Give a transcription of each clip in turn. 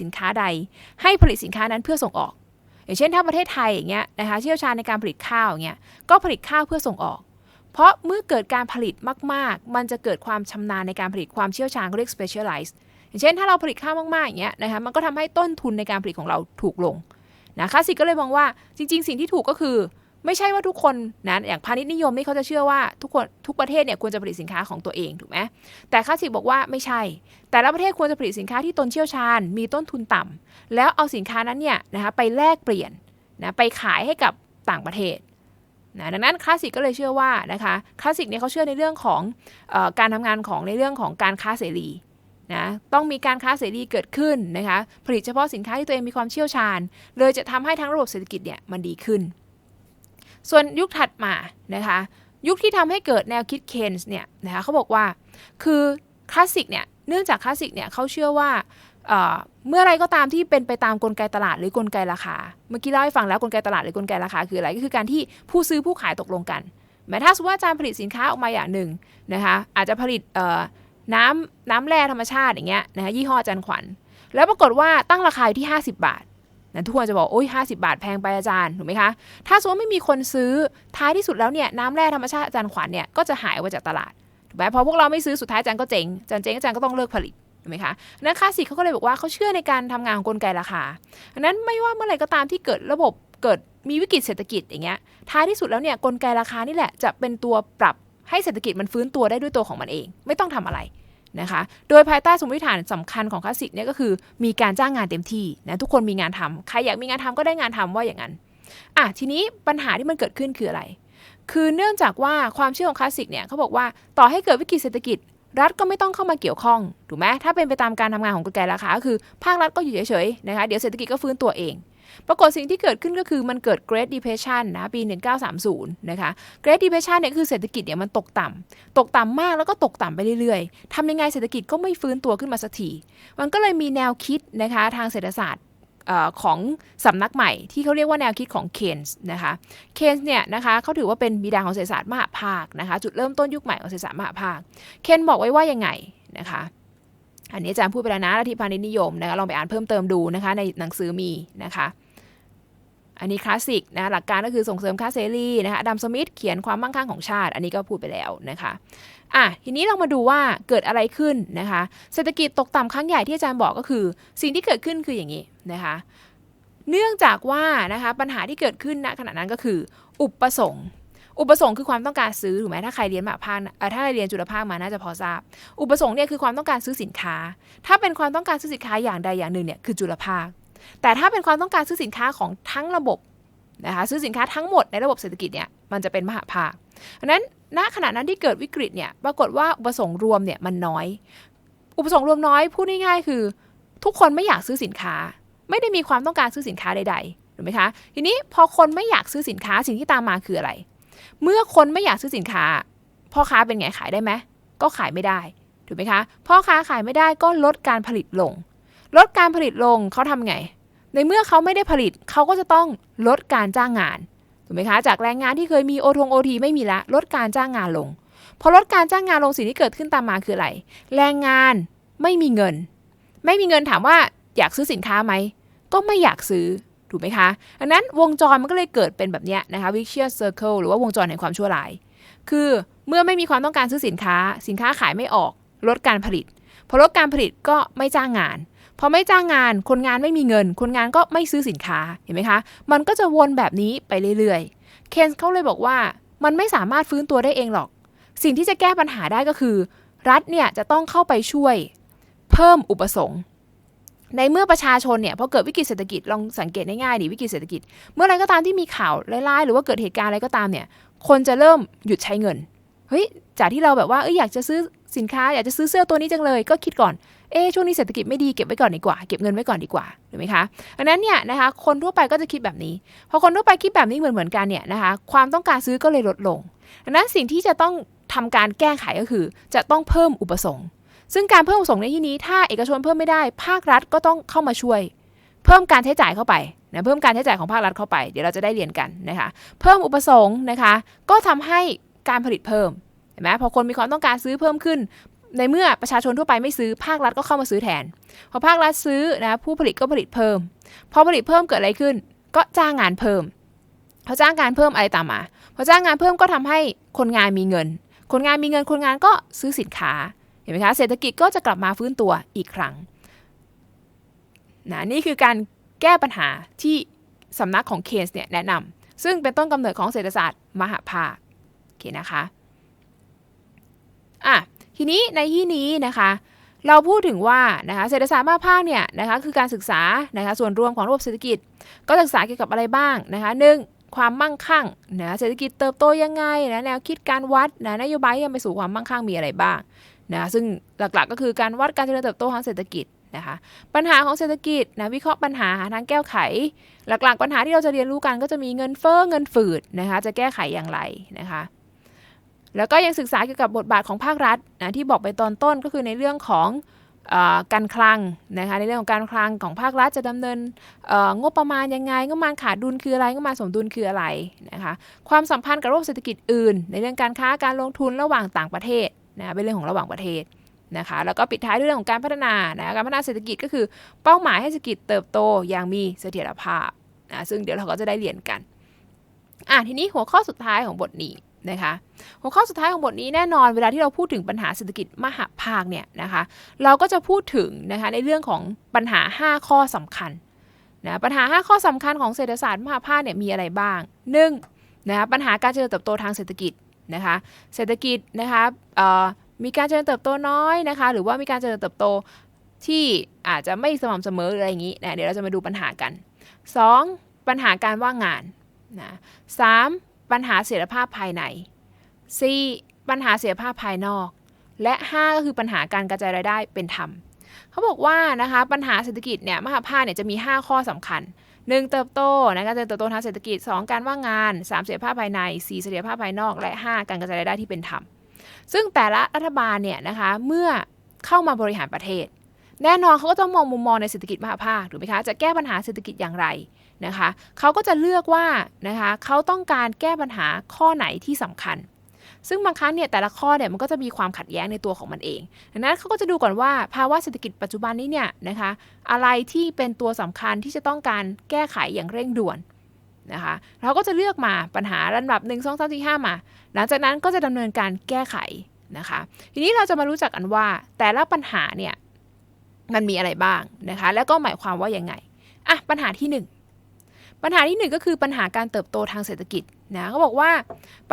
สินค้าใด ให้ผลิตสินค้านั้นเพื่อส่งออก อย่างเช่นถ้าประเทศไทยอย่างเงี้ยนะคะเชี่ยวชาญในการผลิตข้าวอย่างเงี้ยก็ผลิตข้าวเพื่อส่งออก เพราะเมื่อเกิดการผลิตมาก ๆ มันจะเกิดความชำนาญในการผลิตความเชี่ยวชาญเขาเรียก specialize อย่างเช่นถ้าเราผลิตข้าวมากๆอย่างเงี้ยนะคะมันก็ทำให้ต้นทุนในการผลิตของเราถูกลงนะคลาสสิกก็เลยมองว่าจริง ๆ สิ่งที่ถูกก็คือ ไม่ใช่ว่าทุกคนนะอย่างพาณิชย์นิยมนี่เขาจะเชื่อว่าทุกคนทุกประเทศเนี่ยควรจะผลิตสินค้าของตัวเองถูกไหมแต่คลาสสิกบอกว่าไม่ใช่ แต่ละประเทศควรจะผลิตสินค้าที่ตนเชี่ยวชาญ มีต้นทุนต่ำแล้วเอาสินค้านั้นเนี่ยนะคะไปแลกเปลี่ยนนะไปขายให้กับต่างประเทศนะดังนั้นคลาสสิกก็เลยเชื่อว่านะคะคลาสสิกเนี่ยเขาเชื่อในเรื่องของออการทำงานของในเรื่องของการค้าเสรีนะต้องมีการค้าเสรีเกิดขึ้นนะคะผลิตเฉพาะสินค้าที่ตัวเองมีความเชี่ยวชาญ เลยจะทำให้ทั้งระบบเศรษฐกิจเนี่ยมันดีขึ้น ส่วนยุคถัดมานะคะยุคที่ทำให้เกิดแนวคิดเคนส์เนี่ยนะคะเขาบอกว่าคือคลาสสิกเนี่ยเนื่องจากคลาสสิกเนี่ยเขาเชื่อว่าเมื่อไรก็ตามที่เป็นไปตามกลไกตลาดหรือกลไกราคา เมื่อกี้เล่าให้ฟังแล้วกลไกตลาดหรือกลไกราคาคืออะไรก็คือการที่ผู้ซื้อผู้ขายตกลงกันแม้ถ้าสมมติว่าอาจารย์ผลิตสินค้าออกมาอย่างหนึ่งนะคะอาจจะผลิตน้ำน้ำแร่ธรรมชาติอย่างเงี้ยนะคะยี่ห้ออาจารย์ขวัญ แล้วปรากฏว่าตั้งราคาอยู่ที่ 50 บาท นะทุกคนจะบอกโอ้ย50บาทแพงไปอาจารย์ถูกไหมคะ ถ้าสมมติไม่มีคนซื้อท้ายที่สุดแล้วเนี่ยน้ำแร่ธรรมชาติอาจารย์ขวัญเนี่ยก็จะหายไปจากตลาดถูกไหมพอพวกเราไม่ซื้อสุดท้ายอาจารย์ก็เจ๊งอาจารย์เจ๊งอาจารย์ก็ต้องเลิกผลิตถูกไหมคะนั้นคลาสสิกเขาก็เลยบอกว่าเขาเชื่อในการทำงานของกลไกราคาอันนั้นไม่ว่าเมื่อไหร่ก็ตามที่เกิดระบบเกิดมีวิกฤตเศรษฐกิจอย่างเงี้ยท้ายที่สุดแล้วเนี่ยกลไกราคานี่แหละจะเป็นตัวปรับให้เศรษฐกิจมันฟื้นตัวได้ด้วยตัวของมันเอง ไม่ต้องทำอะไร นะคะ โดยภายใต้สมมติฐานสำคัญของคลาสสิกเนี่ยก็คือมีการจ้างงานเต็มที่นะทุกคนมีงานทำใครอยากมีงานทำก็ได้งานทำว่าอย่างนั้นอะทีนี้ปัญหาที่มันเกิดขึ้นคืออะไร คือเนื่องจากว่าความเชื่อของคลาสสิกเนี่ยเขาบอกว่าต่อให้เกิดวิกฤตเศรษฐกิจ รัฐก็ไม่ต้องเข้ามาเกี่ยวข้องถูกไหมถ้าเป็นไปตามการทำงานของกลไกราคาก็คือภาครัฐก็อยู่เฉยๆนะคะเดี๋ยวเศรษฐกิจก็ฟื้นตัวเอง ปรากฏสิ่งที่เกิดขึ้นก็คือมันเกิด Great Depression นะปี 1930 นะคะ Great Depression เนี่ยคือเศรษฐกิจเนี่ยมันตกต่ำตกต่ำมากแล้วก็ตกต่ำไปเรื่อยๆทำยังไงเศรษฐกิจก็ไม่ฟื้นตัวขึ้นมาสักทีมันก็เลยมีแนวคิดนะคะทางเศรษฐศาสตร์ของสำนักใหม่ที่เขาเรียกว่าแนวคิดของเคนส์นะคะเคนส์เนี่ยนะคะเขาถือว่าเป็นบิดาของเศรษฐศาสตร์มหาภาคนะคะจุดเริ่มต้นยุคใหม่ของเศรษฐศาสตร์มหาภาคเคนบอกไว้ว่ายังไงนะคะ อันนี้อาจารย์พูดไปแล้วนะลัทธิพาณิชย์นิยมนะคะลองไปอ่านเพิ่มเติมดูนะคะในหนังสือมีนะคะอันนี้คลาสสิกนะหลักการก็คือส่งเสริมค่าเสรีนะคะดัมสมิธเขียนความมั่งคั่งของชาติ อันนี้ก็พูดไปแล้วนะคะอะทีนี้เรามาดูว่าเกิดอะไรขึ้นนะคะเศรษฐกิจตกต่ำครั้งใหญ่ที่อาจารย์บอกก็คือ สิ่งที่เกิดขึ้นคืออย่างนี้นะคะเนื่องจากว่านะคะปัญหาที่เกิดขึ้นณขณะนั้นก็คือ อุปสงค์ อุปสงค์คือความต้องการซื้อถูกไหมถ้าใครเรียนมาภาคถ้าใครเรียนจุลภาคมาน่าจะพอทราบ อุปสงค์เนี่ยคือความต้องการซื้อสินค้า ถ้าเป็นความต้องการซื้อสินค้าอย่างใดอย่างหนึ่งเนี่ยคือจุลภาค แต่ถ้าเป็นความต้องการซื้อสินค้าของทั้งระบบนะคะซื้อสินค้าทั้งหมดในระบบเศรษฐกิจเนี่ยมันจะเป็นมหาภาคดังนั้นณขณะนั้นที่เกิดวิกฤตเนี่ยปรากฏว่าอุปสงค์รวมเนี่ยมันน้อย อุปสงค์รวมน้อยพูดง่ายๆคือ ทุกคนไม่อยากซื้อสินค้า ไม่ได้มีความต้องการซื้อสินค้าใดๆถูกไหมคะทีนี้พอคนไม่อยากซื้อสินค้าสิ่งที่ตามมาคืออะไร เมื่อคนไม่อยากซื้อสินค้า พ่อค้าเป็นไงขายได้ไหมก็ขายไม่ได้ถูกไหมคะพ่อค้าขายไม่ได้ก็ลดการผลิตลง ลดการผลิตลงเขาทำไง ในเมื่อเขาไม่ได้ผลิตเขาก็จะต้องลดการจ้างงานถูกไหมคะจากแรงงานที่เคยมีโอทงโอทีไม่มีละลดการจ้างงานลงพอลดการจ้างงานลงสิ่งที่เกิดขึ้นตามมาคืออะไร แรงงานไม่มีเงิน ไม่มีเงินถามว่าอยากซื้อสินค้าไหมก็ไม่อยากซื้อ ถูกไหมคะดังนั้นวงจรมันก็เลยเกิดเป็นแบบนี้นะคะ vicious circle หรือว่าวงจรแห่งความชั่วร้าย คือเมื่อไม่มีความต้องการซื้อสินค้า สินค้าขายไม่ออก ลดการผลิต พอลดการผลิตก็ไม่จ้างงาน พอไม่จ้างงาน คนงานไม่มีเงิน คนงานก็ไม่ซื้อสินค้า เห็นไหมคะ มันก็จะวนแบบนี้ไปเรื่อยๆ เคนเขาเลยบอกว่ามันไม่สามารถฟื้นตัวได้เองหรอก สิ่งที่จะแก้ปัญหาได้ก็คือ รัฐเนี่ยจะต้องเข้าไปช่วย เพิ่มอุปสงค์ ในเมื่อประชาชนเนี่ยพอเกิดวิกฤตเศรษฐกิจลองสังเกตง่ายๆดิวิกฤตเศรษฐกิจ เมื่อไรก็ตามที่มีข่าวร้ายๆหรือว่าเกิดเหตุการณ์อะไรก็ตามเนี่ยคนจะเริ่มหยุดใช้เงินเฮ้ยจากที่เราแบบว่าเอออยากจะซื้อสินค้าอยากจะซื้อเสื้อตัวนี้จังเลยก็คิดก่อนเอ๊ช่วงนี้เศรษฐกิจไม่ดีเก็บไว้ก่อนดีกว่าเก็บเงินไว้ก่อนดีกว่าถูกไหมคะดังนั้นเนี่ยนะคะคนทั่วไปก็จะคิดแบบนี้พอคนทั่วไปคิดแบบนี้เหมือนเหมือนกันเนี่ยนะคะความต้องการซื้อก็เลยลดลงดังนั้นสิ่งที่จะต้องทำการแก้ไขก็คือ จะต้องเพิ่มอุปสงค์ ซึ่งการเพิ่มอุปสงค์ในที่นี้ถ้าเอกชนเพิ่มไม่ได้ภาครัฐก็ต้องเข้ามาช่วย เพิ่มการใช้จ่ายเข้าไปนะเพิ่มการใช้จ่ายของภาครัฐเข้าไป เดี๋ยวเราจะได้เรียนกันนะคะเพิ่มอุปสงค์นะคะ ก็ทำให้การผลิตเพิ่มเห็นไหมพอคนมีความต้องการซื้อเพิ่มขึ้น ในเมื่อประชาชนทั่วไปไม่ซื้อภาครัฐก็เข้ามาซื้อแทน พอภาครัฐซื้อนะผู้ผลิตก็ผลิตเพิ่ม พอผลิตเพิ่มเกิดอะไรขึ้น ก็จ้างงานเพิ่มพอจ้างงานเพิ่มอะไรตามมาพอจ้างงานเพิ่มก็ทำให้คนงานมีเงิน คนงานมีเงินคนงานก็ซื้อสินค้า เห็นไหมคะเศรษฐกิจก็จะกลับมาฟื้นตัวอีกครั้งนะนี่คือการแก้ปัญหาที่สำนักของเคนส์เนี่ยแนะนำซึ่งเป็นต้นกำเนิดของเศรษฐศาสตร์มหาภาคโอเคนะคะอะทีนี้ในที่นี้นะคะเราพูดถึงว่านะคะเศรษฐศาสตร์มหาภาคเนี่ยนะคะคือการศึกษานะคะส่วนรวมของระบบเศรษฐกิจ ก็ศึกษาเกี่ยวกับอะไรบ้างนะคะหนึ่งความมั่งคั่งนะเศรษฐกิจเติบโตยังไงนะแนวคิดการวัดนะนโยบายที่นำไปสู่ความมั่งคั่งมีอะไรบ้าง นะซึ่งหลักๆก็คือการวัดการเจริญเติบโตทางเศรษฐกิจนะคะปัญหาของเศรษฐกิจนะวิเคราะห์ปัญหาหาทางแก้ไข หลักๆ ปัญหาที่เราจะเรียนรู้กันก็จะมีเงินเฟ้อเงินฝืดนะคะจะแก้ไขอย่างไรนะคะแล้วก็ยังศึกษาเกี่ยวกับบทบาทของภาครัฐนะที่บอกไปตอนต้นก็คือในเรื่องของการคลังนะคะในเรื่องของการคลังของภาครัฐจะดำเนินงบประมาณยังไงงบประมาณขาดดุลคืออะไรงบประมาณสมดุลคืออะไรนะคะความสัมพันธ์กับระบบเศรษฐกิจอื่น ในเรื่องการค้าการลงทุนระหว่างต่างประเทศ นะเป็นเรื่องของระหว่างประเทศนะคะแล้วก็ปิดท้ายด้วยเรื่องของการพัฒนานะการพัฒนาเศรษฐกิจก็คือเป้าหมายให้เศรษฐกิจเติบโตอย่างมีเสถียรภาพนะซึ่งเดี๋ยวเราก็จะได้เรียนกันอะทีนี้หัวข้อสุดท้ายของบทนี้นะคะหัวข้อสุดท้ายของบทนี้แน่นอนเวลาที่เราพูดถึงปัญหาเศรษฐกิจมหาภาคเนี่ยนะคะเราก็จะพูดถึงนะคะในเรื่องของปัญหา 5 ข้อสำคัญนะปัญหา 5 ข้อสำคัญของเศรษฐศาสตร์มหาภาคเนี่ยมีอะไรบ้าง 1 นะปัญหาการเจริญเติบโตทางเศรษฐกิจ นะคะเศรษฐกิจนะคะมีการเจริญเติบโตน้อยนะคะหรือว่ามีการเจริญเติบโตที่อาจจะไม่สม่ำเสมออะไรอย่างนี้นะเดี๋ยวเราจะมาดูปัญหากัน 2. ปัญหาการว่างงานนะสปัญหาเสถียรภาพภายใน 4. ปัญหาเสถียรภาพภายนอก และ 5 ก็คือปัญหาการกระจายรายได้เป็นธรรมเขาบอกว่านะคะปัญหาเศรษฐกิจเนี่ยมหาภาคเนี่ยจะมี 5 ข้อสำคัญ 1. เติบโตนะการเติบโตทางเศรษฐกิจ 2. การว่างงาน 3. เสถียรภาพภายใน 4. เสถียรภาพภายนอก และ 5. การกระจายรายได้ที่เป็นธรรม ซึ่งแต่ละรัฐบาลเนี่ยนะคะเมื่อเข้ามาบริหารประเทศ แน่นอนเขาก็ต้องมองมุมมองในเศรษฐกิจมหาภาคถูกไหมคะ จะแก้ปัญหาเศรษฐกิจอย่างไรนะคะเขาก็จะเลือกว่านะคะเขาต้องการแก้ปัญหาข้อไหนที่สำคัญ ซึ่งบางครั้งเนี่ยแต่ละข้อเนี่ยมันก็จะมีความขัดแย้งในตัวของมันเองดังนั้นเขาก็จะดูก่อนว่าภาวะเศรษฐกิจปัจจุบันนี้เนี่ยนะคะอะไรที่เป็นตัวสำคัญที่จะต้องการแก้ไขอย่างเร่งด่วนนะคะเราก็จะเลือกมาปัญหาลำดับ 1 2 3 4 5 มา หลังจากนั้นก็จะดำเนินการแก้ไขนะคะ ทีนี้เราจะมารู้จักกันว่าแต่ละปัญหาเนี่ยมันมีอะไรบ้างนะคะ แล้วก็หมายความว่ายังไงอะปัญหาที่ 1 ปัญหาที่หนึ่งก็คือปัญหาการเติบโตทางเศรษฐกิจ นะเขาบอกว่า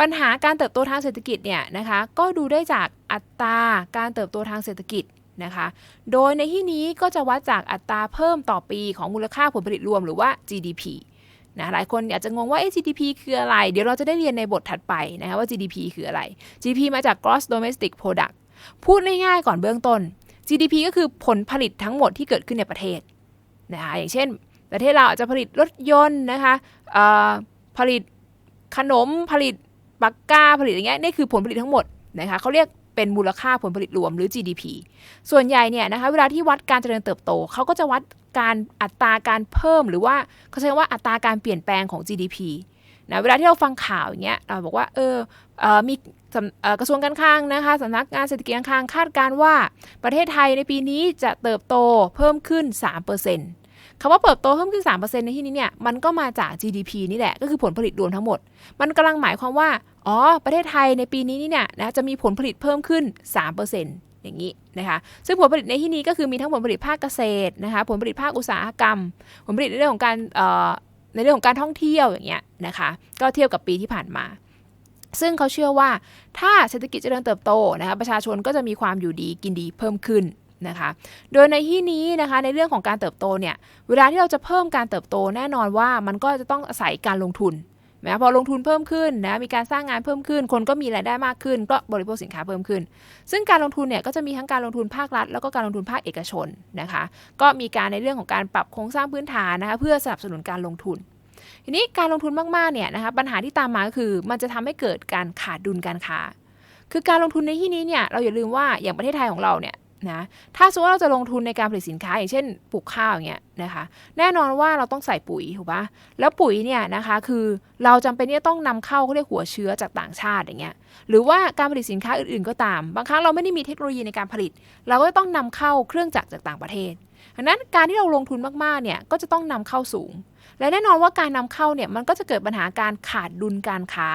ปัญหาการเติบโตทางเศรษฐกิจเนี่ยนะคะก็ดูได้จากอัตราการเติบโตทางเศรษฐกิจนะคะ โดยในที่นี้ก็จะวัดจากอัตราเพิ่มต่อปีของมูลค่าผลผลิตรวมหรือว่า GDP นะหลายคนอาจจะงงว่า GDP คืออะไร เดี๋ยวเราจะได้เรียนในบทถัดไปนะคะว่า GDP คืออะไร GDP มาจาก Gross Domestic Product พูดง่ายๆก่อนเบื้องต้น GDP ก็คือผลผลิตทั้งหมดที่เกิดขึ้นในประเทศนะคะอย่างเช่น ประเทศเราอาจจะผลิตรถยนต์นะคะผลิต ขนมผลิตปากกาผลิตอย่างเงี้ยนี่คือผลผลิตทั้งหมดนะคะเขาเรียกเป็นมูลค่าผลผลิตรวมหรือ GDP ส่วนใหญ่เนี่ยนะคะเวลาที่วัดการเจริญเติบโต เขาก็จะวัดการอัตราการเพิ่มหรือว่าเขาใช้ว่าอัตราการเปลี่ยนแปลงของ GDP นะเวลาที่เราฟังข่าวอย่างเงี้ยเราบอกว่าเออเออมีกระทรวงการคลังนะคะสำนักงานเศรษฐกิจการคลังคาดการว่า ประเทศไทยในปีนี้จะเติบโตเพิ่มขึ้น 3% คำว่าเติบโตเพิ่มขึ้น 3%ในที่นี้เนี่ยมันก็มาจาก GDP นี่แหละ ก็คือผลผลิตรวมทั้งหมด มันกำลังหมายความว่า อ๋อ ประเทศไทยในปีนี้นี่เนี่ยนะจะมีผลผลิตเพิ่มขึ้น 3%อย่างนี้นะคะซึ่งผลผลิตในที่นี้ก็คือมีทั้งผลผลิตภาคเกษตรนะคะผลผลิตภาคอุตสาหกรรม ผลผลิตในเรื่องของการในเรื่องของการท่องเที่ยวอย่างเงี้ยนะคะก็เทียบกับปีที่ผ่านมา ซึ่งเขาเชื่อว่าถ้าเศรษฐกิจเจริญเติบโตนะคะประชาชนก็จะมีความอยู่ดีกินดีเพิ่มขึ้น นะคะ โดยในที่นี้นะคะในเรื่องของการเติบโตเนี่ยเวลาที่เราจะเพิ่มการเติบโตแน่นอนว่ามันก็จะต้องอาศัยการลงทุนนะพอลงทุนเพิ่มขึ้นนะมีการสร้างงานเพิ่มขึ้น คนก็มีรายได้มากขึ้น ก็บริโภคสินค้าเพิ่มขึ้น ซึ่งการลงทุนเนี่ยก็จะมีทั้งการลงทุนภาครัฐ แล้วก็การลงทุนภาคเอกชนนะคะก็มีการในเรื่องของการปรับโครงสร้างพื้นฐานนะคะเพื่อสนับสนุนการลงทุน ทีนี้การลงทุนมากๆเนี่ยนะคะปัญหาที่ตามมาก็คือ มันจะทำให้เกิดการขาดดุลการค้า คือการลงทุนในที่นี้เนี่ยเราอย่าลืมว่าอย่างประเทศไทยของเราเนี่ย นะถ้าสมมติว่าเราจะลงทุนในการผลิตสินค้า อย่างเช่นปลูกข้าวอย่างเงี้ยนะคะแน่นอนว่าเราต้องใส่ปุ๋ยถูกปะแล้วปุ๋ยเนี่ยนะคะคือเราจำเป็นที่จะต้องนำเข้าเขาเรียกหัวเชื้อจากต่างชาติอย่างเงี้ยหรือว่าการผลิตสินค้าอื่นๆก็ตาม บางครั้งเราไม่ได้มีเทคโนโลยีในการผลิต เราก็ต้องนำเข้าเครื่องจักรจากต่างประเทศดังนั้นการที่เราลงทุนมากๆเนี่ยก็จะต้องนำเข้าสูง และแน่นอนว่าการนำเข้าเนี่ยมันก็จะเกิดปัญหาการขาดดุลการค้า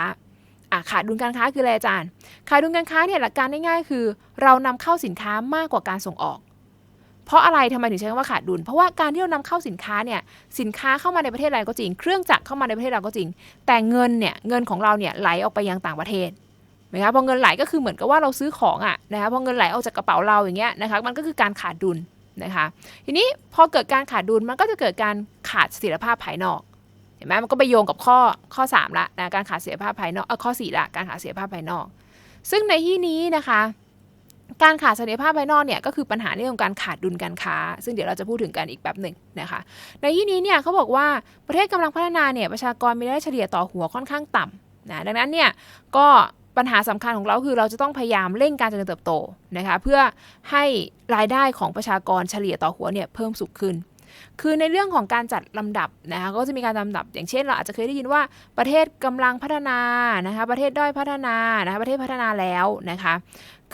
อะขาดดุลการค้าคืออะไรอาจารย์ขาดดุลการค้าเนี่ยหลักการง่ายๆคือ เรานำเข้าสินค้ามากกว่าการส่งออก เพราะอะไรทำไมถึงใช้คำว่าขาดดุล เพราะว่าการที่เรานำเข้าสินค้าเนี่ยสินค้าเข้ามาในประเทศเราก็จริง เครื่องจักรเข้ามาในประเทศเราก็จริง แต่เงินเนี่ยเงินของเราเนี่ยไหลออกไปยังต่างประเทศนะคะพอเงินไหลก็คือเหมือนกับว่าเราซื้อของอะนะคะพอเงินไหลออกจากกระเป๋าเราอย่างเงี้ยนะคะมันก็คือการขาดดุลนะคะทีนี้พอเกิดการขาดดุลมันก็จะเกิดการขาดเสถียรภาพภายนอก เห็นไหมมันก็ไปโยงกับข้อข้อ3ละนะการขาดเสียภาพภายนอกเออข้อ4ละการขาดเสียภาพภายนอก ซึ่งในที่นี้นะคะ การขาดเสถียรภาพภายนอกเนี่ยก็คือปัญหาในเรื่องของการขาดดุลการค้า ซึ่งเดี๋ยวเราจะพูดถึงกันอีกแบบหนึ่งนะคะ ในที่นี้เนี่ยเขาบอกว่าประเทศกำลังพัฒนาเนี่ยประชากรมีรายได้เฉลี่ยต่อหัวค่อนข้างต่ำนะดังนั้นเนี่ยก็ปัญหาสำคัญของเราคือเราจะต้องพยายามเร่งการเจริญเติบโตนะคะเพื่อให้รายได้ของประชากรเฉลี่ยต่อหัวเนี่ยเพิ่มสูงขึ้น คือในเรื่องของการจัดลำดับนะคะก็จะมีการลำดับ อย่างเช่น เราอาจจะเคยได้ยินว่าประเทศกำลังพัฒนานะคะประเทศด้อยพัฒนานะคะประเทศพัฒนาแล้วนะคะ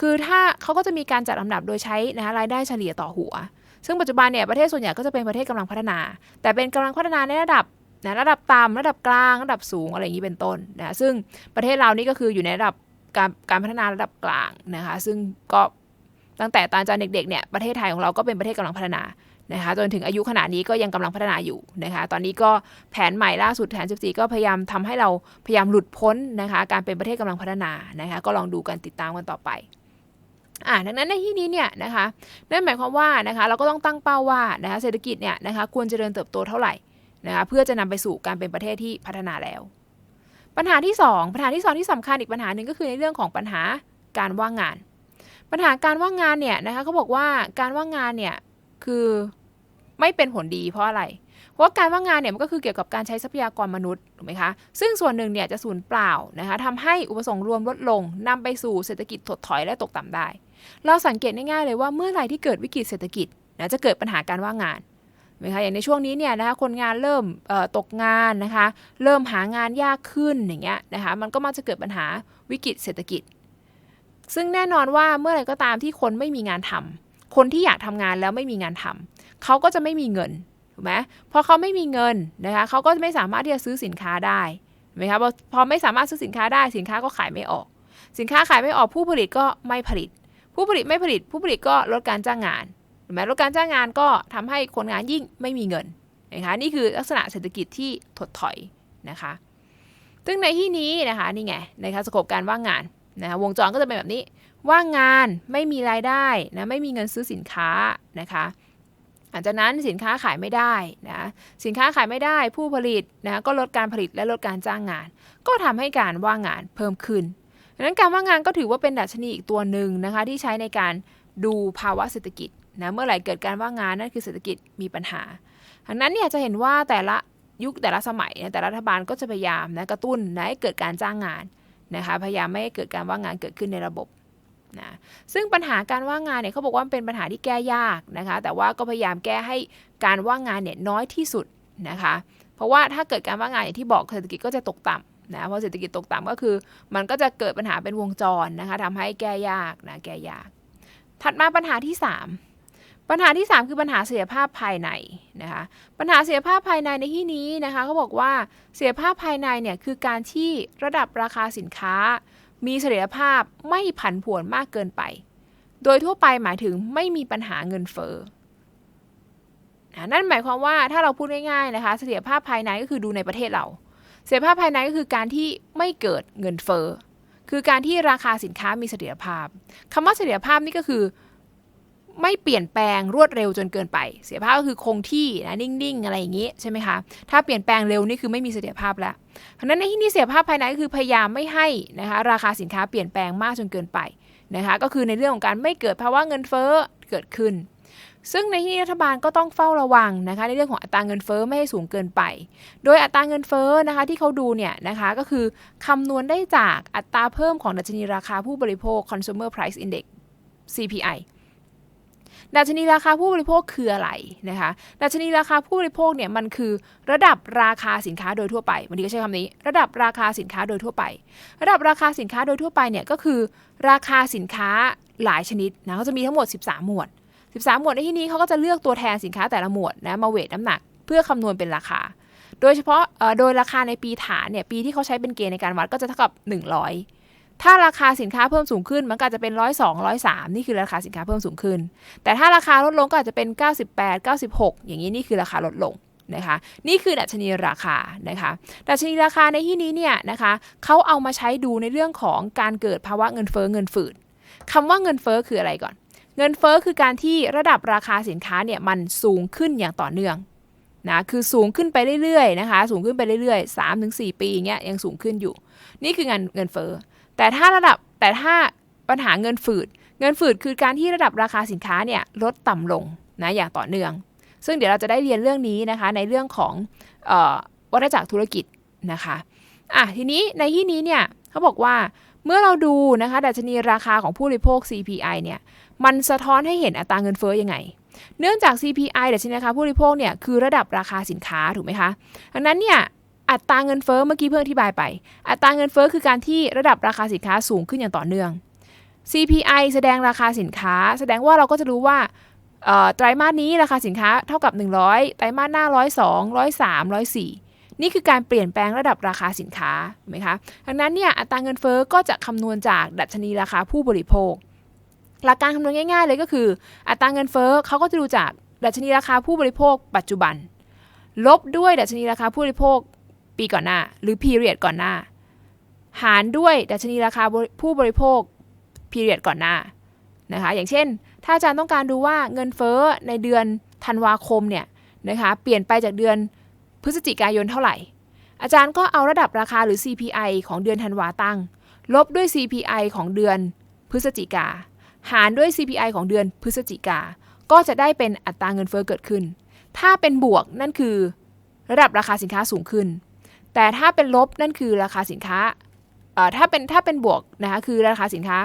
คือถ้าเขาก็จะมีการจัดลำดับโดยใช้นะคะรายได้เฉลี่ยต่อหัว ซึ่งปัจจุบันเนี่ยประเทศส่วนใหญ่ก็จะเป็นประเทศกำลังพัฒนา แต่เป็นกำลังพัฒนาในระดับนะระดับต่ำระดับกลางระดับสูงอะไรอย่างนี้เป็นต้นนะซึ่งประเทศเรานี่ก็คืออยู่ในระดับการการพัฒนาระดับกลางนะคะ ซึ่งก็ตั้งแต่ตอนจารเด็กๆเนี่ยประเทศไทยของเราก็เป็นประเทศกำลังพัฒนา นะคะจนถึงอายุขนาดนี้ก็ยังกำลังพัฒนาอยู่นะคะ ตอนนี้ก็แผนใหม่ล่าสุดแผน 14 ก็พยายามทำให้เราพยายามหลุดพ้นนะคะ การเป็นประเทศกำลังพัฒนานะคะ ก็ลองดูกันติดตามกันต่อไปอ่าดังนั้นในที่นี้เนี่ยนะคะนั่นหมายความว่านะคะเราก็ต้องตั้งเป้าว่านะคะเศรษฐกิจเนี่ยนะคะควรเจริญเติบโตเท่าไหร่นะคะเพื่อจะนำไปสู่การเป็นประเทศที่พัฒนาแล้ว ปัญหาที่ 2 ปัญหาที่2ที่สำคัญอีกปัญหาหนึ่งก็คือในเรื่องของปัญหาการว่างงาน ปัญหาการว่างงานเนี่ยนะคะเขาบอกว่าการว่างงานเนี่ย คือไม่เป็นผลดีเพราะอะไร เพราะการว่างงานเนี่ยมันก็คือเกี่ยวกับการใช้ทรัพยากรมนุษย์ถูกไหมคะ ซึ่งส่วนหนึ่งเนี่ยจะสูญเปล่านะคะทำให้อุปสงค์รวมลดลงนำไปสู่เศรษฐกิจถดถอยและตกต่ำได้ เราสังเกตง่ายๆเลยว่าเมื่อไหร่ที่เกิดวิกฤตเศรษฐกิจนะจะเกิดปัญหาการว่างงานนะคะอย่างในช่วงนี้เนี่ยนะคะคนงานเริ่มตกงานนะคะเริ่มหางานยากขึ้นอย่างเงี้ยนะคะมันก็มักจะเกิดปัญหาวิกฤตเศรษฐกิจ ซึ่งแน่นอนว่าเมื่อไหร่ก็ตามที่คนไม่มีงานทำ คนที่อยากทำงานแล้วไม่มีงานทำเขาก็จะไม่มีเงินถูกไหมพอเขาไม่มีเงินนะคะเขาก็ไม่สามารถที่จะซื้อสินค้าได้ไหมคะพอพอไม่สามารถซื้อสินค้าได้สินค้าก็ขายไม่ออก สินค้าขายไม่ออกผู้ผลิตก็ไม่ผลิต ผู้ผลิตไม่ผลิต ผู้ผลิตก็ลดการจ้างงานถูกไหมลดการจ้างงานก็ทำให้คนงานยิ่งไม่มีเงินนะคะนี่คือลักษณะเศรษฐกิจที่ถดถอยนะคะ ซึ่งในที่นี้นะคะนี่ไงนะคะสกบการว่างงาน นะวงจรก็จะเป็นแบบนี้ ว่างงานไม่มีรายได้นะไม่มีเงินซื้อสินค้านะคะหลังจากนั้นสินค้าขายไม่ได้นะสินค้าขายไม่ได้ผู้ผลิตนะก็ลดการผลิตและลดการจ้างงาน ก็ทำให้การว่างงานเพิ่มขึ้นดังนั้นการว่างงานก็ถือว่าเป็นดัชนีอีกตัวหนึ่งนะคะที่ใช้ในการดูภาวะเศรษฐกิจนะเมื่อไหร่เกิดการว่างงานนั่นคือเศรษฐกิจมีปัญหาดังนั้นเนี่ยจะเห็นว่าแต่ละยุคแต่ละสมัยแต่รัฐบาลก็จะพยายามนะกระตุ้นนะให้เกิดการจ้างงาน นะคะพยายามไม่ให้เกิดการว่างงานเกิดขึ้นในระบบนะซึ่งปัญหาการว่างงานเนี่ยเขาบอกว่าเป็นปัญหาที่แก้ยากนะคะแต่ว่าก็พยายามแก้ให้การว่างงานเนี่ยน้อยที่สุดนะคะเพราะว่าถ้าเกิดการว่างงานอย่างที่บอกเศรษฐกิจก็จะตกต่ำนะเพราะเศรษฐกิจตกต่ำก็คือ มันก็จะเกิดปัญหาเป็นวงจรนะคะทำให้แก้ยากนะแก้ยาก ถัดมาปัญหาที่ 3 ปัญหาที่ 3 คือปัญหาเสียภาพภายในนะคะปัญหาเสียภาพภายในในที่นี้นะคะเขาบอกว่าเสียภาพภายในเนี่ยคือการที่ระดับราคาสินค้า มีเสถียรภาพไม่ผันผวนมากเกินไป โดยทั่วไปหมายถึงไม่มีปัญหาเงินเฟ้อนั่นหมายความว่าถ้าเราพูดง่ายๆนะคะเสถียรภาพภายในก็คือดูในประเทศเรา เสถียรภาพภายในก็คือการที่ไม่เกิดเงินเฟ้อคือการที่ราคาสินค้ามีเสถียรภาพคำว่าเสถียรภาพนี่ก็คือ ไม่เปลี่ยนแปลงรวดเร็วจนเกินไป เสถียรภาพก็คือคงที่นะนิ่งๆ อะไรอย่างนี้ใช่ไหมคะ ถ้าเปลี่ยนแปลงเร็วนี่คือไม่มีเสถียรภาพแล้วเพราะนั้นในที่นี้เสถียรภาพภายในก็คือพยายามไม่ให้นะคะราคาสินค้าเปลี่ยนแปลงมากจนเกินไปนะคะก็คือในเรื่องของการไม่เกิดภาวะเงินเฟ้อเกิดขึ้น ซึ่งในที่นี้รัฐบาลก็ต้องเฝ้าระวังนะคะในเรื่องของอัตราเงินเฟ้อไม่ให้สูงเกินไป โดยอัตราเงินเฟ้อนะคะที่เขาดูเนี่ยนะคะก็คือคำนวณได้จากอัตราเพิ่มของดัชนีราคาผู้บริโภค consumer price index CPI ดัชนีราคาผู้บริโภคคืออะไรนะคะ ดัชนีราคาผู้บริโภคเนี่ยมันคือระดับราคาสินค้าโดยทั่วไปวันนี้ก็ใช้คำนี้ ระดับราคาสินค้าโดยทั่วไป ระดับราคาสินค้าโดยทั่วไปเนี่ยก็คือ ราคาสินค้าหลายชนิดนะเขาจะมีทั้งหมด 13 หมวด 13 หมวดในที่นี้เขาก็จะเลือกตัวแทนสินค้าแต่ละหมวดนะมาเวทน้ำหนัก เพื่อคำนวณเป็นราคา โดยเฉพาะโดยราคาในปีฐานเนี่ยปีที่เขาใช้เป็นเกณฑ์ในการวัดก็จะเท่ากับ 100 ถ้าราคาสินค้าเพิ่มสูงขึ้นมันก็จะเป็นร้อยสองร้อยสามนี่คือราคาสินค้าเพิ่มสูงขึ้น แต่ถ้าราคาลดลงก็อาจจะเป็น 98 96 อย่างนี้นี่คือราคาลดลงนะคะนี่คือดัชนีราคานะคะดัชนีราคาในที่นี้เนี่ยนะคะเขาเอามาใช้ดูในเรื่องของการเกิดภาวะเงินเฟ้อเงินฝืดคำว่าเงินเฟ้อคืออะไรก่อน เงินเฟ้อคือการที่ระดับราคาสินค้าเนี่ยมันสูงขึ้นอย่างต่อเนื่องนะคือสูงขึ้นไปเรื่อยๆนะคะสูงขึ้นไปเรื่อยๆ3-4ถึงปีเงี้ยยังสูงขึ้นอยู่ นี่คือเงินเงินเฟ้อ แต่ถ้าระดับแต่ถ้าปัญหาเงินฝืด เงินฝืดคือการที่ระดับราคาสินค้าเนี่ยลดต่ำลงนะอย่างต่อเนื่อง ซึ่งเดี๋ยวเราจะได้เรียนเรื่องนี้นะคะในเรื่องของออวัฏจักรธุรกิจนะคะอะทีนี้ในที่นี้เนี่ยเขาบอกว่าเมื่อเราดูนะคะดัชนีราคาของผู้บริโภค CPI เนี่ยมันสะท้อนให้เห็นอัตราเงินเฟ้อยังไง เนื่องจาก CPI ดัชนีราคาผู้บริโภคเนี่ยคือระดับราคาสินค้าถูกไหมคะ ดังนั้นเนี่ย อัตราเงินเฟอ้อเมื่อกี้เพิ่งอธิบายไป อัตราเงินเฟอ้อคือการที่ระดับราคาสินค้าสูงขึ้นอย่างต่อเนื่อง CPI แสดงราคาสินค้า แสดงว่าเราก็จะรู้ว่าไตรมาสนี้ราคาสินค้าเท่ากับ 100 ไตรมาสหน้า 102 103 104 นี่คือการเปลี่ยนแปลงระดับราคาสินค้าไหมคะดังนั้นเนี่ยอัตราเงินเฟอ้อก็จะคำนวณจากดัชนีราคาผู้บริโภค หลักการคำนวณง่าย ๆ เลยก็คือ อัตราเงินเฟอ้อเขาก็จะดูจากดัชนีราคาผู้บริโภค ปัจจุบัน ลบด้วยดัชนีราคาผู้บริโภค ปีก่อนหน้า หรือ period ก่อนหน้า หารด้วยดัชนีราคาผู้บริโภค period ก่อนหน้านะคะ อย่างเช่น ถ้าอาจารย์ต้องการดูว่าเงินเฟ้อในเดือนธันวาคมเนี่ยนะคะเปลี่ยนไปจากเดือนพฤศจิกายนเท่าไหร่ อาจารย์ก็เอาระดับราคาหรือ CPI ของเดือนธันวาตั้ง ลบด้วย CPI ของเดือนพฤศจิกา หารด้วย CPI ของเดือนพฤศจิกา ก็จะได้เป็นอัตราเงินเฟ้อเกิดขึ้น ถ้าเป็นบวกนั่นคือ ระดับราคาสินค้าสูงขึ้น แต่ถ้าเป็นลบนั่นคือราคาสินค้าถ้าเป็นถ้าเป็นบวกนะคะคือราคาสินค้า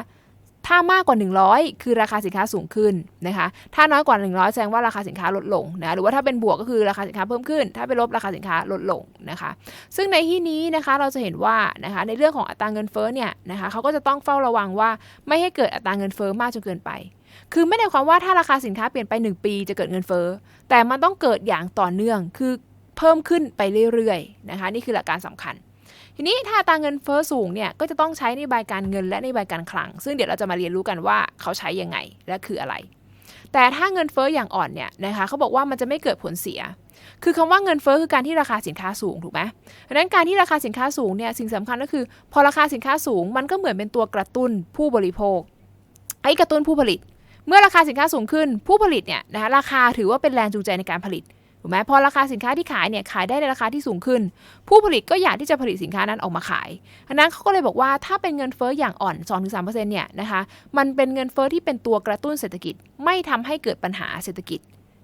ถ้ามากกว่า 100 คือราคาสินค้าสูงขึ้นนะคะถ้าน้อยกว่า 100 แสดงว่าราคาสินค้าลดลงนะหรือว่าถ้าเป็นบวกก็คือราคาสินค้าเพิ่มขึ้น ถ้าเป็นลบราคาสินค้าลดลงนะคะซึ่งในที่นี้นะคะเราจะเห็นว่านะคะในเรื่องของอัตราเงินเฟ้อเนี่ยนะคะเขาก็จะต้องเฝ้าระวังว่าไม่ให้เกิดอัตราเงินเฟ้อมากจนเกินไป คือไม่ได้ความว่าถ้าราคาสินค้าเปลี่ยนไป 1 ปีจะเกิดเงินเฟ้อแต่มันต้องเกิดอย่างต่อเนื่อง คือ เพิ่มขึ้นไปเรื่อยๆนะคะนี่คือหลักการสำคัญ ทีนี้ถ้าตาเงินเฟอ้อสูงเนี่ยก็จะต้องใช้ในใบการเงินและในใบการคลัง ซึ่งเดี๋ยวเราจะมาเรียนรู้กันว่าเขาใช้ยังไงและคืออะไร แต่ถ้าเงินเฟอ้ออย่างอ่อนเนี่ยนะคะเขาบอกว่ามันจะไม่เกิดผลเสีย คือคำว่าเงินเฟอ้อคือการที่ราคาสินค้าสูงถูกไหมดังนั้นการที่ราคาสินค้าสูงเนี่ยสิ่งสำคัญก็คือ พอราคาสินค้าสูง มันก็เหมือนเป็นตัวกระตุ้นผู้บริโภคไอ้กระตุ้นผู้ผลิตเมื่อราคาสินค้าสูงขึ้นผู้ผลิตเนี่ยนะคะราคาถือว่าเป็นแรงจูงใจในการผลิต ถูกไหมพอราคาสินค้าที่ขายเนี่ยขายได้ในราคาที่สูงขึ้น ผู้ผลิตก็อยากที่จะผลิตสินค้านั้นออกมาขายอันนั้นเขาก็เลยบอกว่าถ้าเป็นเงินเฟ้ออย่างอ่อน 2-3%เนี่ยนะคะมันเป็นเงินเฟ้อที่เป็นตัวกระตุ้นเศรษฐกิจ ไม่ทำให้เกิดปัญหาเศรษฐกิจ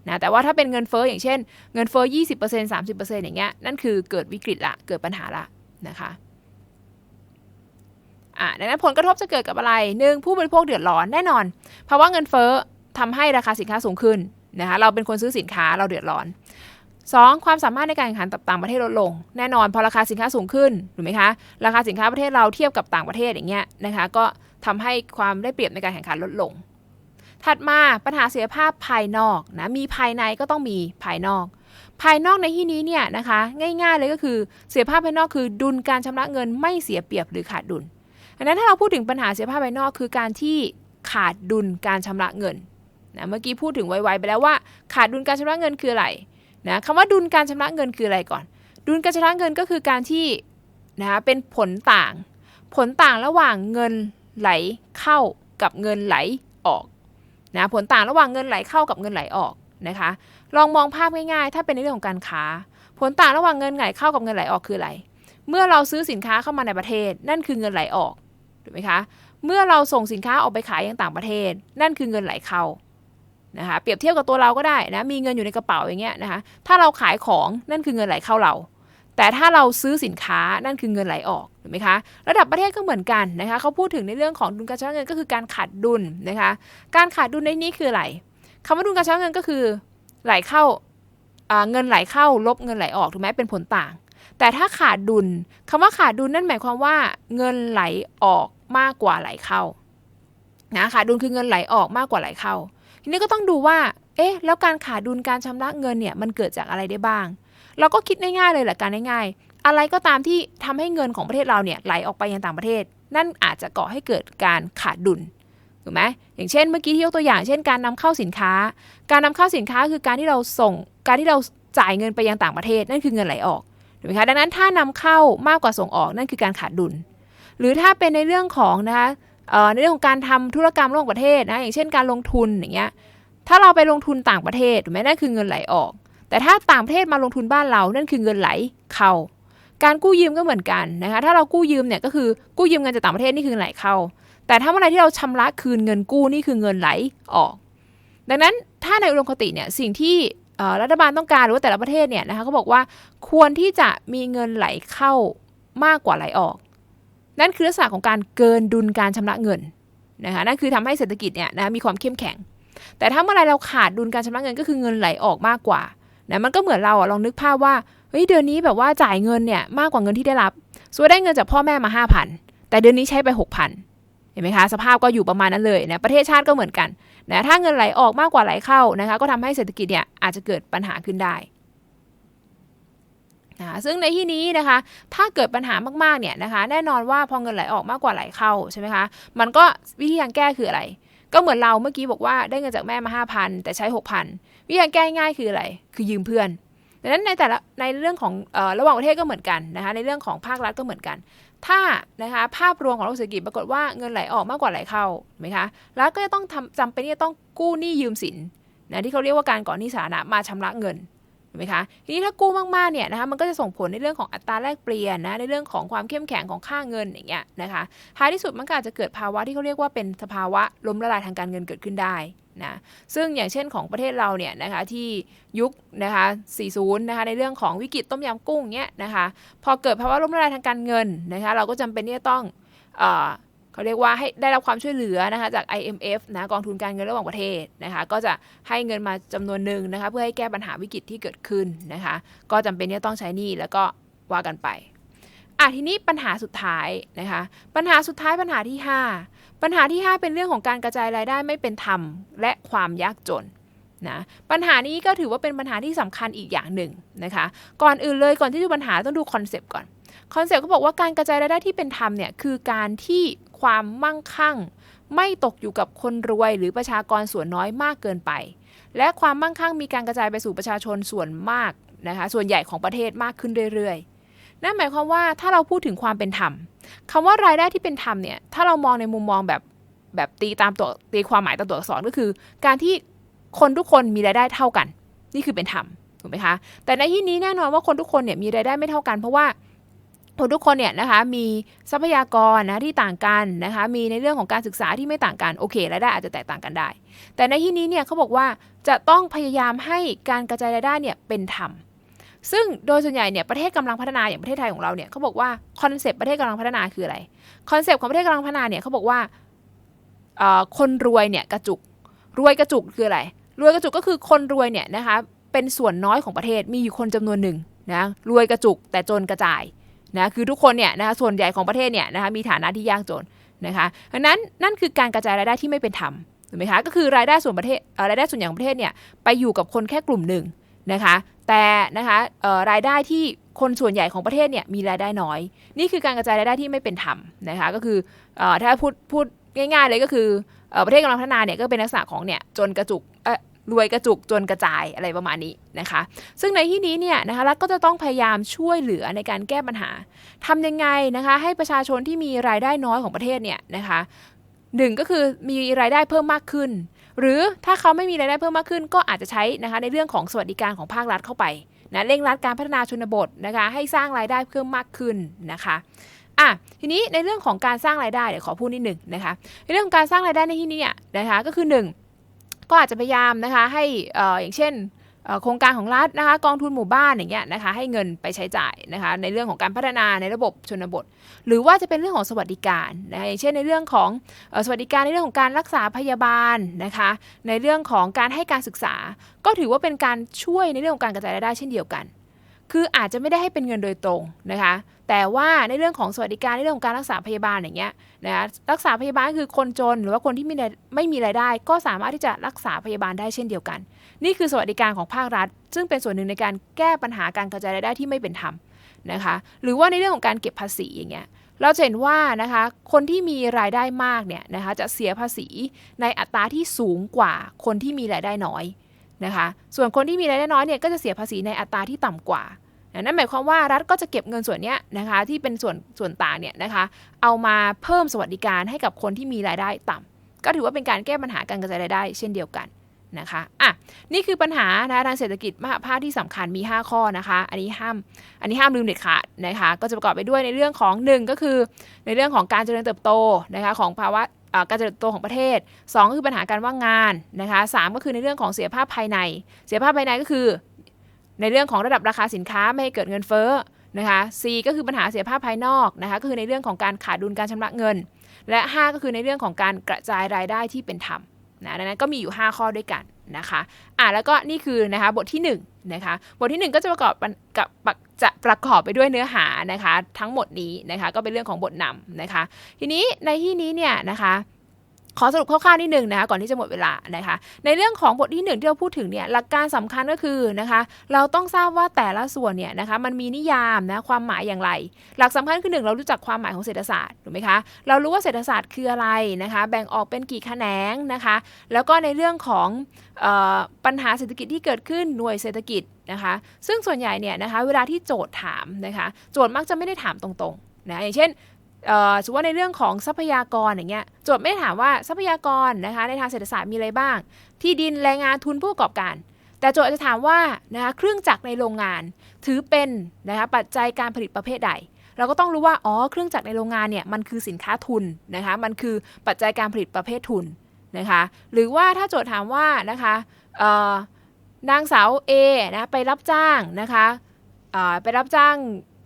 นะแต่ว่าถ้าเป็นเงินเฟ้ออย่างเช่น เงินเฟ้อ 20% 30%อย่างเงี้ยนั่นคือเกิดวิกฤตละเกิดปัญหาละนะคะอะดังนั้นผลกระทบจะเกิดกับอะไรหนึ่งผู้บริโภคเดือดร้อนแน่นอน เพราะว่าเงินเฟ้อทำให้ราคาสินค้าสูงขึ้น นะคะเราเป็นคนซื้อสินค้าเราเดือดร้อน 2. ความสามารถในการแข่งขันต่างประเทศลดลง แน่นอนพอราคาสินค้าสูงขึ้นถูกไหมคะราคาสินค้าประเทศเราเทียบกับต่างประเทศอย่างเงี้ยนะคะก็ทำให้ความได้เปรียบในการแข่งขันลดลง ถัดมาปัญหาเสียภาพภายนอกนะมีภายในก็ต้องมีภายนอก ภายนอกในที่นี้เนี่ยนะคะง่ายๆเลยก็คือเสียภาพภายนอกคือดุลการชำระเงินไม่เสียเปรียบหรือขาดดุลดังนั้นถ้าเราพูดถึงปัญหาเสียภาพภายนอกคือการที่ขาดดุลการชำระเงิน นะเมื่อกี้พูดถึงไวๆไปแล้วว่าขาดดุลการชำระเงินคืออะไรนะคำว่าดุลการชำระเงินคืออะไรก่อน ดุลการชำระเงินก็คือการที่นะเป็นผลต่าง ผลต่างระหว่างเงินไหลเข้ากับเงินไหลออกนะผลต่างระหว่างเงินไหลเข้ากับเงินไหลออกนะคะ ลองมองภาพง่ายๆ ถ้าเป็นในเรื่องของการค้า ผลต่างระหว่างเงินไหลเข้ากับเงินไหลออกคืออะไร เมื่อเราซื้อสินค้าเข้ามาในประเทศ นั่นคือเงินไหลออกถูกไหมคะ เมื่อเราส่งสินค้าออกไปขายยังต่างประเทศ นั่นคือเงินไหลเข้า นะคะเปรียบเทียบกับตัวเราก็ได้นะมีเงินอยู่ในกระเป๋าอย่างเงี้ยนะคะถ้าเราขายของนั่นคือเงินไหลเข้าเรา แต่ถ้าเราซื้อสินค้านั่นคือเงินไหลออกถูกไหมคะระดับประเทศก็เหมือนกันนะคะเขาพูดถึงในเรื่องของดุลการชำระเงินก็คือการขาดดุลนะคะการขาดดุลในนี้คืออะไรคำว่าดุลการชำระเงินก็คือไหลเข้าอ่าเงินไหลเข้าลบเงินไหลออกถูกไหมเป็นผลต่าง แต่ถ้าขาดดุลคำว่าขาดดุลนั่นหมายความว่า เงินไหลออกมากกว่าไหลเข้านะขาดดุลคือเงินไหลออกมากกว่าไหลเข้า ทีนี้ก็ต้องดูว่า เอ๊ะ แล้วการขาดดุลการชำระเงินเนี่ย มันเกิดจากอะไรได้บ้าง เราก็คิดง่ายๆเลยแหละการง่ายๆ อะไรก็ตามที่ทำให้เงินของประเทศเราเนี่ยไหลออกไปยังต่างประเทศ นั่นอาจจะก่อให้เกิดการขาดดุล ถูกไหมอย่างเช่น เมื่อกี้ที่ยกตัวอย่าง เช่น การนำเข้าสินค้า การนำเข้าสินค้าคือการที่เราส่ง การที่เราจ่ายเงินไปยังต่างประเทศ นั่นคือเงินไหลออก ถูกไหมคะ ดังนั้นถ้านำเข้ามากกว่าส่งออกนั่นคือการขาดดุล หรือถ้าเป็นในเรื่องของนะคะ ในเรื่องของการทำธุรกรรมระหว่างประเทศนะอย่างเช่นการลงทุนอย่างเงี้ยถ้าเราไปลงทุนต่างประเทศถูกไหมนั่นคือเงินไหลออก แต่ถ้าต่างประเทศมาลงทุนบ้านเรานั่นคือเงินไหลเข้า การกู้ยืมก็เหมือนกันนะคะถ้าเรากู้ยืมเนี่ยก็คือกู้ยืมเงินจากต่างประเทศนี่คือเงินไหลเข้า แต่ถ้าเมื่อไรที่เราชำระคืนเงินกู้นี่คือเงินไหลออก ดังนั้นถ้าในอุดมคติเนี่ยสิ่งที่รัฐบาลต้องการหรือว่าแต่ละประเทศเนี่ยนะคะเขาบอกว่าควรที่จะมีเงินไหลเข้ามากกว่าไหลออก นั่นคือลักษณะของการเกินดุลการชำระเงินนะคะนั่นคือทำให้เศรษฐกิจเนี่ยนะมีความเข้มแข็ง แต่ถ้าเมื่อไรเราขาดดุลการชำระเงินก็คือเงินไหลออกมากกว่านะมันก็เหมือนเราอะลองนึกภาพว่าเฮ้ยเดือนนี้แบบว่าจ่ายเงินเนี่ยมากกว่าเงินที่ได้รับส่วนได้เงินจากพ่อแม่มา 5,000 แต่เดือนนี้ใช้ไป 6,000 เห็นไหมคะ สภาพก็อยู่ประมาณนั้นเลยนะประเทศชาติก็เหมือนกันนะถ้าเงินไหลออกมากกว่าไหลเข้านะคะก็ทำให้เศรษฐกิจเนี่ยอาจจะเกิดปัญหาขึ้นได้ นะซึ่งในที่นี้นะคะ ถ้าเกิดปัญหามากๆเนี่ยนะคะ แน่นอนว่าพอเงินไหลออกมากกว่าไหลเข้าใช่ไหมคะ มันก็วิธีการแก้คืออะไร ก็เหมือนเราเมื่อกี้บอกว่าได้เงินจากแม่มา 5,000 แต่ใช้ 6,000 วิธีการแก้ง่ายคืออะไร คือยืมเพื่อนดังนั้นในแต่ละในเรื่องของออระหว่างประเทศก็เหมือนกันนะคะ ในเรื่องของภาครัฐก็เหมือนกัน ถ้านะคะภาพรวมของโลกเศรษฐกิจปรากฏว่าเงินไหลออกมากกว่าไหลเข้าถูกไหมคะแล้วก็จะต้องทำจำเป็นที่จะต้องกู้หนี้ยืมสินนะที่เขาเรียกว่าการก่อหนี้สาธารณะมาชำระเงิน ไหมคะทีนี้ถ้ากู้มากๆเนี่ยนะคะมันก็จะส่งผลในเรื่องของอัตราแลกเปลี่ยนนะในเรื่องของความเข้มแข็งของค่าเงินอย่างเงี้ยนะคะท้ายที่สุดมันก็อาจจะเกิดภาวะที่เขาเรียกว่าเป็นสภาวะล้มละลายทางการเงินเกิดขึ้นได้นะซึ่งอย่างเช่นของประเทศเราเนี่ยนะคะที่ยุคนะคะ 40 นะคะในเรื่องของวิกฤตต้มยำกุ้งเนี้ยนะคะพอเกิดภาวะล้มละลายทางการเงินนะคะเราก็จำเป็นที่จะต้อง เขาเรียกว่าให้ได้รับความช่วยเหลือนะคะจาก IMF นะกองทุนการเงินระหว่างประเทศนะคะก็จะให้เงินมาจำนวนหนึ่งนะคะเพื่อให้แก้ปัญหาวิกฤตที่เกิดขึ้นนะคะก็จำเป็นที่จะต้องใช้หนี้แล้วก็ว่ากันไปอะทีนี้ปัญหาสุดท้ายนะคะปัญหาสุดท้ายปัญหาที่ 5 ปัญหาที่ 5 เป็นเรื่องของการกระจายรายได้ไม่เป็นธรรม และความยากจนนะปัญหานี้ก็ถือว่าเป็นปัญหาที่สำคัญอีกอย่างหนึ่งนะคะก่อนอื่นเลยก่อนที่จะดูปัญหาต้องดูคอนเซปต์ก่อนคอนเซปต์เขาบอกว่าการกระจายรายได้ที่เป็นธรรมเนี่ยคือการที่ ความมั่งคั่ง ไม่ตกอยู่กับคนรวยหรือประชากรส่วนน้อยมากเกินไป และความมั่งคั่งมีการกระจายไปสู่ประชาชนส่วนมากนะคะส่วนใหญ่ของประเทศมากขึ้นเรื่อยๆ นั่นหมายความว่าถ้าเราพูดถึงความเป็นธรรมคำว่ารายได้ที่เป็นธรรมเนี่ยถ้าเรามองในมุมมองแบบแบบตีตามตัวตีความหมายตามตัวอักษรก็คือ การที่คนทุกคนมีรายได้เท่ากัน นี่คือเป็นธรรมถูกไหมคะแต่ในที่นี้แน่นอนว่าคนทุกคนเนี่ยมีรายได้ไม่เท่ากัน เพราะว่า คนทุกคนเนี่ยนะคะมีทรัพยากรนะที่ต่างกันนะคะมีในเรื่องของการศึกษาที่ไม่ต่างกันโอเครายได้อาจจะแตกต่างกันได้ แต่ในที่นี้เนี่ยเขาบอกว่าจะต้องพยายามให้การกระจายรายได้เนี่ยเป็นธรรมซึ่งโดยส่วนใหญ่เนี่ยประเทศกำลังพัฒนาอย่างประเทศไทยของเราเนี่ยเขาบอกว่าคอนเซปต์ประเทศกำลังพัฒนาคืออะไรคอนเซปต์ของประเทศกำลังพัฒนาเนี่ยเขาบอกว่าคนรวยเนี่ยกระจุกรวยกระจุกคืออะไร รวยกระจุกก็คือคนรวยเนี่ยนะคะเป็นส่วนน้อยของประเทศมีอยู่คนจำนวนหนึ่งนะรวยกระจุกแต่จนกระจาย นะคือทุกคนเนี่ยนะคะส่วนใหญ่ของประเทศเนี่ยนะคะมีฐานะที่ยากจนนะคะดังนั้นนั่นคือการกระจายรายได้ที่ไม่เป็นธรรมถูกไหมคะก็คือรายได้ส่วนประเทศรายได้ส่วนใหญ่ของประเทศเนี่ยไปอยู่กับคนแค่กลุ่มหนึ่งนะคะแต่นะคะรายได้ที่คนส่วนใหญ่ของประเทศเนี่ยมีรายได้น้อย นี่คือการกระจายรายได้ที่ไม่เป็นธรรมนะคะก็คืออถ้าพูดพูดง่ายๆเลยก็คือประเทศกำลังพัฒนาเนี่ยก็เป็นลักษณะของเนี่ยจนกระจุก รวยกระจุกจนกระจายอะไรประมาณนี้นะคะ ซึ่งในที่นี้เนี่ยนะคะรัฐก็จะต้องพยายามช่วยเหลือในการแก้ปัญหาทำยังไงนะคะ ให้ประชาชนที่มีรายได้น้อยของประเทศเนี่ยนะคะหนึ่งก็คือมีรายได้เพิ่มมากขึ้น หรือถ้าเขาไม่มีรายได้เพิ่มมากขึ้น ก็อาจจะใช้นะคะในเรื่องของสวัสดิการของภาครัฐเข้าไปนะเร่งรัดการพัฒนาชนบทนะคะให้สร้างรายได้เพิ่มมากขึ้นนะคะอะทีนี้ในเรื่องของการสร้างรายได้เดี๋ยวขอพูดนิดหนึ่งนะคะในเรื่องของการสร้างรายได้ในที่นี้เนี่ยนะคะก็คือหนึ่ง ก็อาจจะพยายามนะคะให้อออย่างเช่นโครงการของรัฐนะคะกองทุนหมู่บ้านอย่างเงี้ยนะคะให้เงินไปใช้จ่ายนะคะในเรื่องของการพัฒนาในระบบชนบท หรือว่าจะเป็นเรื่องของสวัสดิการนะคะอย่างเช่นในเรื่องของสวัสดิการในเรื่องของการรักษาพยาบาลนะคะในเรื่องของการให้การศึกษา ก็ถือว่าเป็นการช่วยในเรื่องของการกระจายรายได้เช่นเดียวกัน คืออาจจะไม่ได้ให้เป็นเงินโดยตรงนะคะ แต่ว่าในเรื่องของสวัสดิการในเรื่องของการรักษาพยาบาลอย่างเงี้ยนะคะรักษาพยาบาลคือคนจน หรือว่าคนที่ไม่ได้ไม่มีรายได้ ก็สามารถที่จะรักษาพยาบาลได้เช่นเดียวกัน นี่คือสวัสดิการของภาครัฐ ซึ่งเป็นส่วนหนึ่งในการแก้ปัญหาการกระจายรายได้ที่ไม่เป็นธรรมนะคะหรือว่าในเรื่องของการเก็บภาษีอย่างเงี้ยเราจะเห็นว่านะคะคนที่มีรายได้มากเนี่ยนะคะจะเสียภาษีในอัตราที่สูงกว่าคนที่มีรายได้น้อย นะคะ ส่วนคนที่มีรายได้น้อยเนี่ยก็จะเสียภาษีในอัตราที่ต่ำกว่า นั่นหมายความว่ารัฐก็จะเก็บเงินส่วนนี้นะคะที่เป็นส่วนส่วนต่างเนี่ยนะคะเอามาเพิ่มสวัสดิการให้กับคนที่มีรายได้ต่ำก็ถือว่าเป็นการแก้ปัญหาการกระจายรายได้ เช่นเดียวกันนะคะอะนี่คือปัญหานะทางเศรษฐกิจมหภาคที่สำคัญมี 5 ข้อนะคะ อันนี้ห้ามอันนี้ห้ามลืมเด็ดขาดนะคะ ก็จะประกอบไปด้วยในเรื่องของหนึ่งก็คือ ในเรื่องของการเจริญเติบโตนะคะของภาวะ การเจริญเติบโตของประเทศ 2 ก็คือปัญหาการว่างงานนะคะสามก็คือในเรื่องของเสียภาพภายใน เสียภาพภายในก็คือ ในเรื่องของระดับราคาสินค้าไม่ให้เกิดเงินเฟ้อนะคะ C ก็คือปัญหาเสียภาพภายนอกนะคะก็คือในเรื่องของการขาดดุลการชำระเงิน และ 5 ก็คือในเรื่องของการกระจายรายได้ที่เป็นธรรมนะดังนั้นก็มีอยู่ 5 ข้อด้วยกันนะคะอะแล้วก็นี่คือนะคะบทที่1นะคะบทที่ 1 ก็จะประกอบกับ จะประกอบไปด้วยเนื้อหานะคะ ทั้งหมดนี้นะคะ ก็เป็นเรื่องของบทนำนะคะ ทีนี้ในที่นี้เนี่ยนะคะ ขอสรุปคร่าวๆนิดหนึ่งนะคะก่อนที่จะหมดเวลานะคะ ในเรื่องของบทที่หนึ่งที่เราพูดถึงเนี่ยหลักการสำคัญก็คือนะคะเราต้องทราบว่าแต่ละส่วนเนี่ยนะคะมันมีนิยามนะความหมายอย่างไร หลักสำคัญคือหนึ่งเรารู้จักความหมายของเศรษฐศาสตร์ถูกไหมคะเรารู้ว่าเศรษฐศาสตร์คืออะไรนะคะ แบ่งออกเป็นกี่แขนงนะคะ แล้วก็ในเรื่องของออปัญหาเศรษฐกิจที่เกิดขึ้นหน่วยเศรษฐกิจนะคะ ซึ่งส่วนใหญ่เนี่ยนะคะเวลาที่โจทย์ถามนะคะโจทย์มักจะไม่ได้ถามตรงๆนะอย่างเช่น สมมติว่าในเรื่องของทรัพยากรอย่างเงี้ยโจทย์ไม่ได้ถามว่าทรัพยากรนะคะในทางเศรษฐศาสตร์มีอะไรบ้าง ที่ดินแรงงานทุนผู้ประกอบการ แต่โจทย์จะถามว่านะคะเครื่องจักรในโรงงาน ถือเป็นนะคะปัจจัยการผลิตประเภทใด เราก็ต้องรู้ว่าอ๋อเครื่องจักรในโรงงานเนี่ยมันคือสินค้าทุนนะคะมันคือปัจจัยการผลิตประเภททุนนะคะหรือว่าถ้าโจทย์ถามว่านะคะนางสาว A นะไปรับจ้างนะคะไปรับจ้าง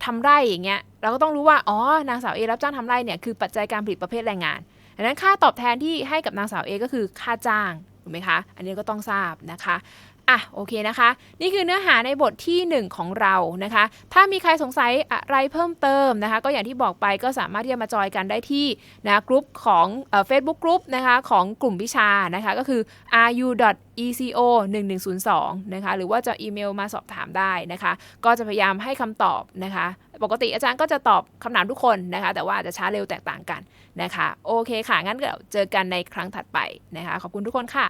ทำไร่อย่างเงี้ย เราก็ต้องรู้ว่าอ๋อนางสาวเอรับจ้างทำไร่เนี่ยคือปัจจัยการผลิตประเภทแรงงานดังนั้นค่าตอบแทนที่ให้กับนางสาวเอก็คือค่าจ้างถูกไหมคะ อันนี้ก็ต้องทราบนะคะ อะโอเคนะคะ นี่คือเนื้อหาในบทที่ 1 ของเรานะคะ ถ้ามีใครสงสัยอะไรเพิ่มเติมนะคะ ก็อย่างที่บอกไปก็สามารถที่จะมาจอยกันได้ที่นะกลุ่มของเฟซบุ๊กกลุ่มนะคะของกลุ่มวิชานะคะ ก็คือ ru.eco 1102นะคะหรือว่าจะอีเมลมาสอบถามได้นะคะ ก็จะพยายามให้คำตอบนะคะ ปกติอาจารย์ก็จะตอบคำถามทุกคนนะคะ แต่ว่าจะช้าเร็วแตกต่างกันนะคะ โอเคค่ะ งั้นเดี๋ยวเจอกันในครั้งถัดไปนะคะ ขอบคุณทุกคนค่ะ